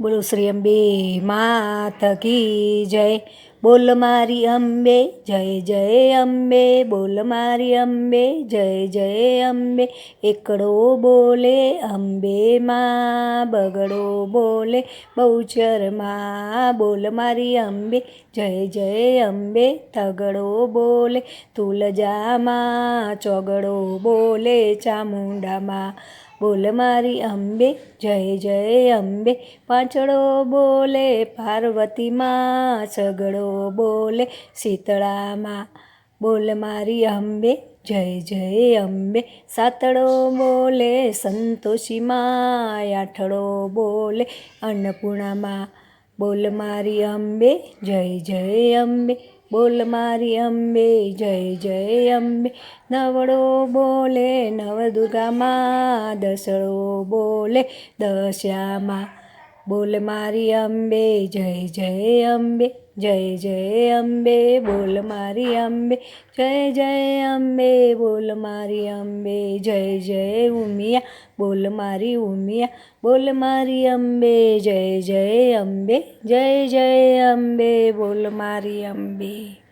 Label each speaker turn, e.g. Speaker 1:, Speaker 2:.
Speaker 1: બોલો, શ્રી અંબે માત કી જય. બોલ મારી અંબે, જય જય અંબે. બોલ મારી અંબે, જય જય અંબે. એકડો બોલે, અંબે માં. બગડો બોલે બહુચરમાં બોલ મારી અંબે, જય જય અંબે. તગડો બોલે તુલજામાં ચોગડો બોલે ચામુંડામાં બોલ મારી અંબે, જય જય અંબે. પાંચડો બોલે, પાર્વતીમાં સગડો બોલે, શીતળામાં બોલ મારી અંબે, જય જય અંબે. સાતડો બોલે સંતોષી માં આઠડો બોલે, અન્નપૂર્ણામાં બોલ મારી અંબે, જય જય અંબે. બોલ મારી અંબે જય જય અંબે. નવડો બોલે નવદુર્ગામાં દસડો બોલે દશ્યામાં બોલ મારી અંબે, જય જય અંબે, જય જય અંબે, બોલ મારી અંબે, જય જય અંબે, બોલ મારી અંબે, જય જય ઉમિયા, બોલ મારી ઉમિયા, બોલ મારી અંબે, જય જય અંબે, જય જય અંબે, બોલ મારી અંબે.